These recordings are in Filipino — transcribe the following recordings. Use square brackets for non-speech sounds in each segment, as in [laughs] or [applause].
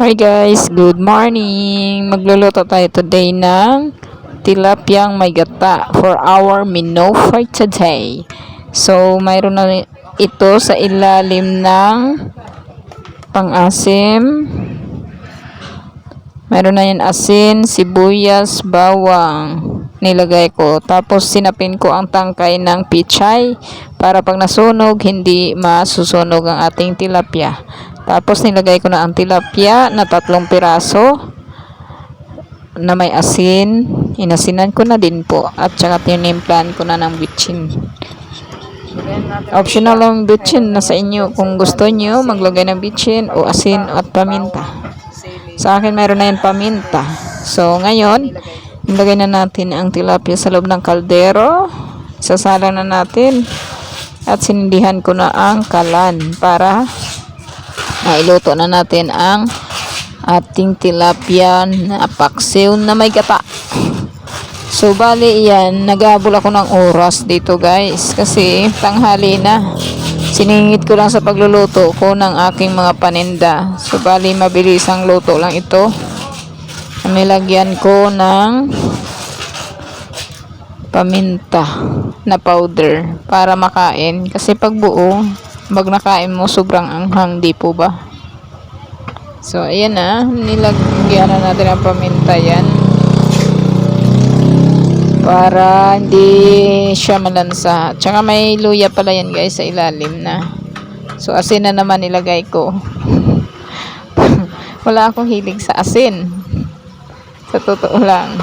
Hi guys, good morning! Magluluto tayo today ng tilapiyang may gata for our menu for today. So, mayroon na ito sa ilalim ng pang-asim. Mayroon na yan asin, sibuyas, bawang. Nilagay ko. Tapos sinapin ko ang tangkay ng pichay para pag nasunog, hindi masusunog ang ating tilapia. Tapos nilagay ko na ang tilapia na tatlong piraso na may asin. Inasinan ko na din po. At saka tinimplan ko na ng bitchin. Optional lang bitchin na sa inyo. Kung gusto nyo, maglagay ng bitchin o asin at paminta. Sa akin, mayroon na yan paminta. So, ngayon, ilagay na natin ang tilapia sa loob ng kaldero. Sasala na natin. At sinindihan ko na ang kalan para mailuto na natin ang ating tilapia na paksiw na may gata. So, bali yan, naghabol ako ng oras dito guys. Kasi tanghali na. Siningit ko lang sa pagluluto ko ng aking mga paninda. So, bali mabilis ang luto lang ito. Nilagyan ko ng paminta na powder para makain. Kasi pag buo, pag nakain mo, sobrang anghang, di po ba? So, ayan na. Nilagyan na natin ang paminta yan. Para hindi siya malansa. Tsaka may luya pala yan guys sa ilalim na. So, asin na naman nilagay ko. [laughs] Wala akong hilig sa asin. Sa totoo lang.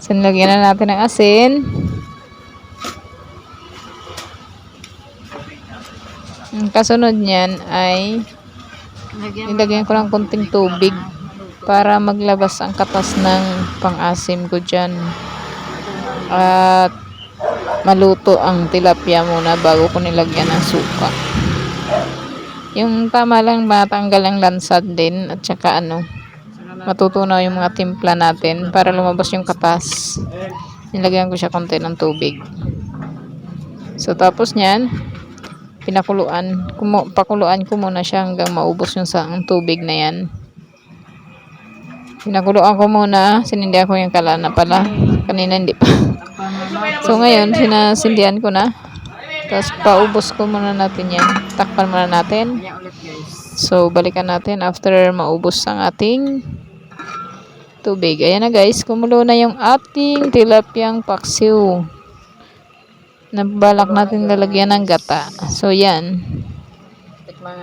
So, nilagyan na natin ng asin. Ang kasunod niyan ay nilagyan ko ng konting tubig para maglabas ang katas ng pang-asim ko dyan. At maluto ang tilapia muna bago ko nilagyan ng suka. Yung tama lang matanggal ang lansad din at saka ano, matutunaw yung mga timpla natin para lumabas yung katas. Nilagyan ko siya konti ng tubig. So tapos niyan, pinakuluan, kumu, pakuluan ko muna siya hanggang maubos yung sa tubig na yan. Pinakuluan ko muna, sinindihan ko yung kalana pala. Kanina hindi pa. [laughs] so ngayon, sinasindihan ko na. Tapos paubos ko muna natin yan. Takpan muna natin. So balikan natin after maubos ang ating tubig. Ayan na guys, kumulo na yung ating tilapiyang paksiw. Nabalak natin lalagyan ng gata. So yan.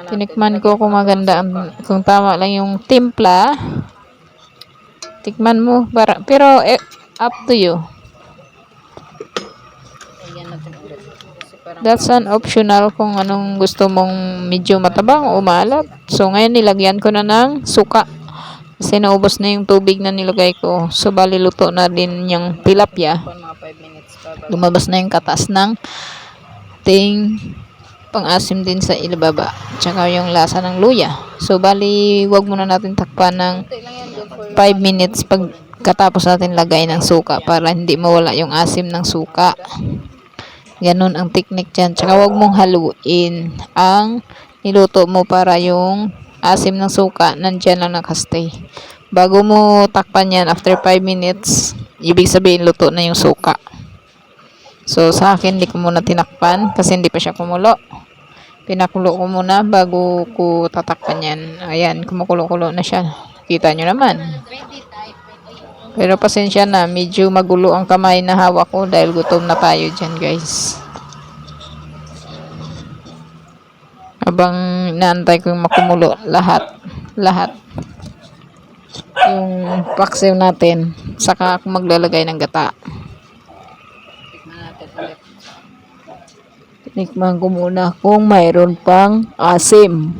Tinikman ko kung maganda kung tama lang yung timpla. Tikman mo para pero eh, up to you. That's an optional kung anong gusto mong medyo matabang o maalat. So ngayon nilagyan ko na ng suka. Kasi naubos na yung tubig na nilagay ko. So bali luto na din yung tilapia. Lumabas na yung katas ng ting pang-asim din sa ilababa. Tsaka yung lasa ng luya. So bali wag muna natin takpan ng 5 minutes pag katapos natin lagay ng suka para hindi mawala yung asim ng suka. Ganun ang technique dyan. Tsaka wag mong haluin ang niluto mo para yung asim ng suka nandyan lang nakastay. Bago mo takpan yan after 5 minutes, ibig sabihin luto na yung suka. So sa akin, hindi ko muna tinakpan kasi hindi pa siya kumulo. Pinakulo ko muna bago ko tatakpan yan. Ayan, kumukulo-kulo na siya. Kita nyo naman. Pero pasensya na, medyo magulo ang kamay na hawak ko dahil gutom na tayo dyan guys. Habang naantay ko yung makumulo, lahat, lahat. Yung paksiw natin, saka ako maglalagay ng gata. Tinikman ko muna kung mayroon pang asim.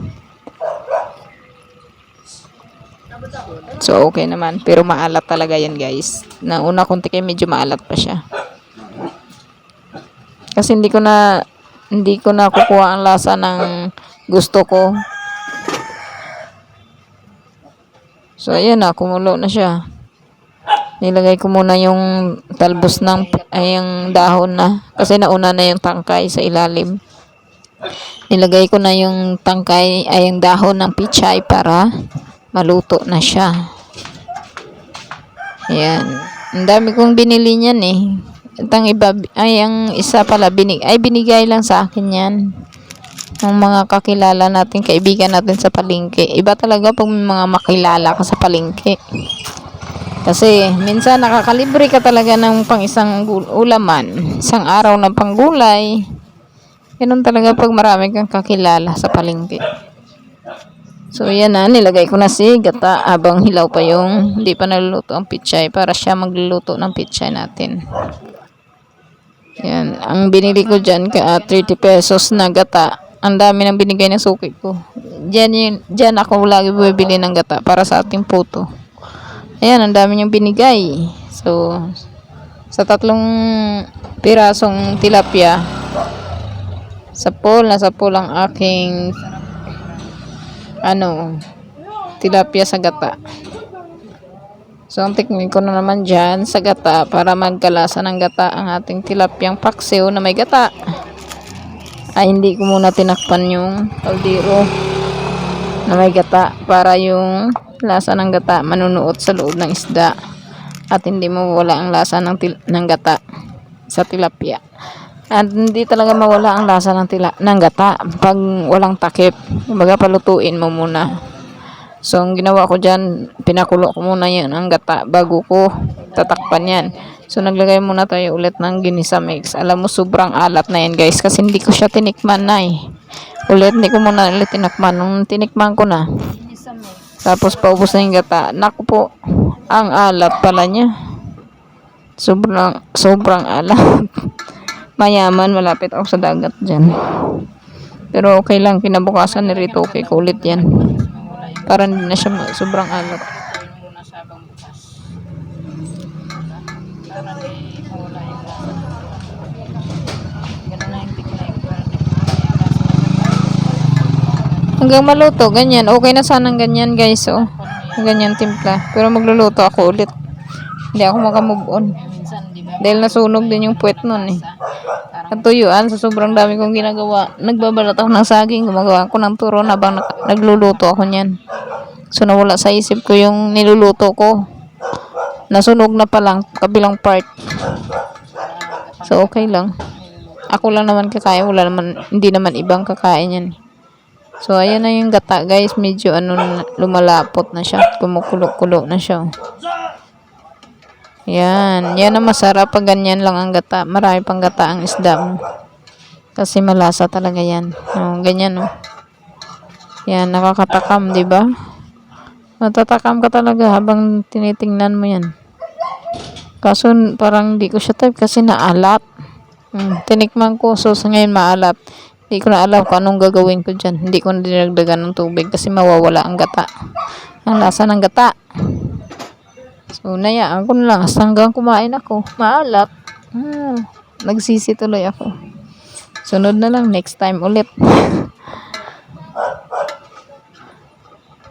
So, okay naman. Pero maalat talaga yan, guys. Na una kong tikim, medyo maalat pa siya. Kasi hindi ko na hindi ko na kukuha ang lasa ng gusto ko. So, ayan na. Kumulo na siya. Nilagay ko muna yung talbos ng ay yung dahon na. Kasi nauna na yung tangkay sa ilalim. nilagay ko na yung tangkay ay yung dahon ng pichay para maluto na siya. Ayan. Ang dami kong binili niyan eh. At iba, ay ang isa pala, binig, ay binigay lang sa akin yan. Ng mga kakilala natin, kaibigan natin sa palengke. Iba talaga pag may mga makilala ka sa palengke. Kasi minsan nakakalibre ka talaga ng pang isang ulaman. Isang araw ng panggulay. Ganun talaga pag marami kang kakilala sa palengke. So yan na, nilagay ko na si gata habang hilaw pa yung hindi pa naluluto ang pichay para siya magluluto ng pichay natin. Yan, ang binili ko dyan ka 30 pesos na gata. Ang dami nang binigay ng suki ko. Diyan, yun, diyan ako lagi bumibili ng gata para sa ating puto. Ayan, ang dami niyang binigay. So, sa tatlong pirasong tilapia, sa pool, nasa pool ang aking ano, tilapia sa gata. So, ang technique ko na naman dyan sa gata para magkalasa ng gata ang ating tilapyang paksiw na may gata. Ay, hindi ko muna tinakpan yung kaldero na may gata para yung lasa ng gata manunuot sa loob ng isda at hindi mawala ang lasa ng, ng gata sa tilapia. At hindi talaga mawala ang lasa ng, tila- ng gata pag walang takip. Kumbaga palutuin mo muna. So, ang ginawa ko dyan, pinakulo ko muna yan ang gata bago ko tatakpan yan. So, naglagay muna tayo ulit ng ginisa mix. Alam mo, sobrang alat na yan guys kasi hindi ko siya tinikman na eh. Ulit, hindi ko muna ulit tinikman. Nung tinikman ko na, tapos paubos na yung gata. Naku po, ang alat pala niya. Sobrang, sobrang alat. [laughs] Mayaman, malapit ako sa dagat dyan. Pero okay lang, kinabukasan ni Rito, okay ko ulit yan. Para hindi na siya sobrang alat. Hanggang maluto, ganyan. Okay na sanang ganyan, guys. Oh. Ganyan timpla. Pero magluluto ako ulit. Hindi ako makamove on. Dahil nasunog din yung puwet nun eh. At tuyuan, sa sobrang dami kong ginagawa. Nagbabalat ako ng saging, gumagawa ako ng turon habang nagluluto ako niyan. So nawala sa isip ko yung niluluto ko. Nasunog na pa lang, kabilang part. So okay lang. Ako lang naman kakain, wala naman, hindi naman ibang kakain yan. So ayan na yung gata guys, medyo ano lumalapot na siya, kumukulo-kulo na siya. Yan, yan ang masarap pag ganyan lang ang gata. Marami pang gata ang isda mo. Kasi malasa talaga yan. Oh, ganyan oh. Yan, nakakatakam, di ba? Matatakam ka talaga habang tinitingnan mo yan. Kaso parang hindi ko siya type kasi naalat. Hmm, tinikman ko, so sa ngayon maalat. Hindi ko na alam kung anong gagawin ko dyan. Hindi ko na dinagdagan ng tubig kasi mawawala ang gata. Ang lasa ng gata. So, nayaan ko na lang. Hanggang kumain ako. Maalat. Hmm, nagsisi tuloy ako. Sunod na lang. Next time ulit. [laughs]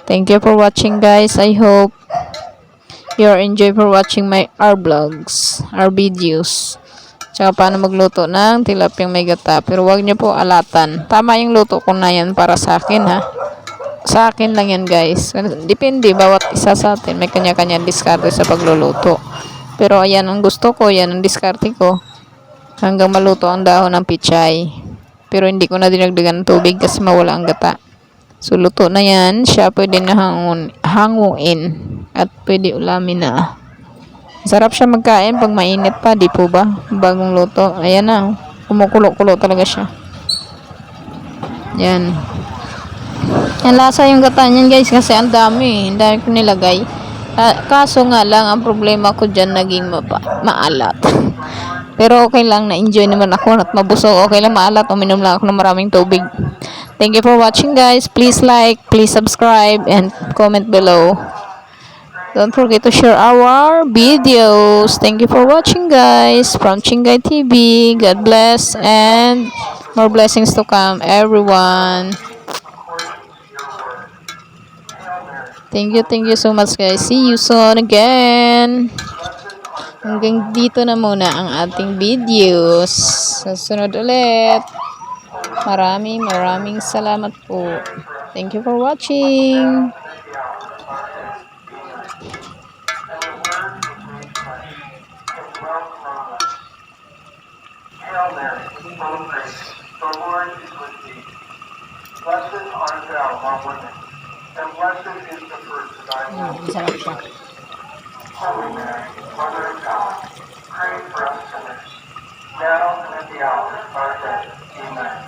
Thank you for watching guys. I hope you enjoy for watching my our vlogs, our videos. Tsaka paano magluto ng tilapiyang may gata. Pero wag niyo po alatan. Tama yung luto ko na yan para sa akin ha. Sa akin lang yan guys. Depende, bawat isa sa atin may kanya-kanya diskarte sa pagluluto. Pero ayan ang gusto ko, yan ang diskarte ko. Hanggang maluto ang dahon ng pichay. Pero hindi ko na dinagdagan ng tubig kasi mawala ang gata. So, luto na yan. Siya pwede na hangun, hanguin. At pwede ulamin na. Sarap siya magkain pag mainit pa, di po ba? Bagong luto. Ayan na. Kumukulo-kulo talaga siya. Yan. Yan lasa yung gata niyan guys kasi ang dami. Ang dami ko nilagay. Ah, kaso nga lang, ang problema ko dyan naging mapa, maalat. [laughs] Pero okay lang, na-enjoy naman ako at mabusog. Okay lang maalat, uminom lang ako ng maraming tubig. Thank you for watching guys. Please like, please subscribe, and comment below. Don't forget to share our videos. Thank you for watching guys from Chingay TV. God bless and more blessings to come everyone. Thank you, thank you so much guys. See you soon again. Hanggang dito na muna ang ating videos. Sa sunod ulit. Maraming maraming salamat po. Thank you for watching. for us sinners, now and at the hour of our death. Amen.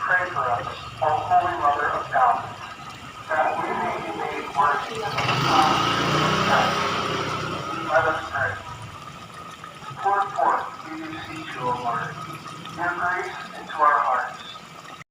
Pray for us, O Holy Mother of God, that we may be made worthy of the Christ. Let us pray. Pour forth, we beseech you, O Lord, your grace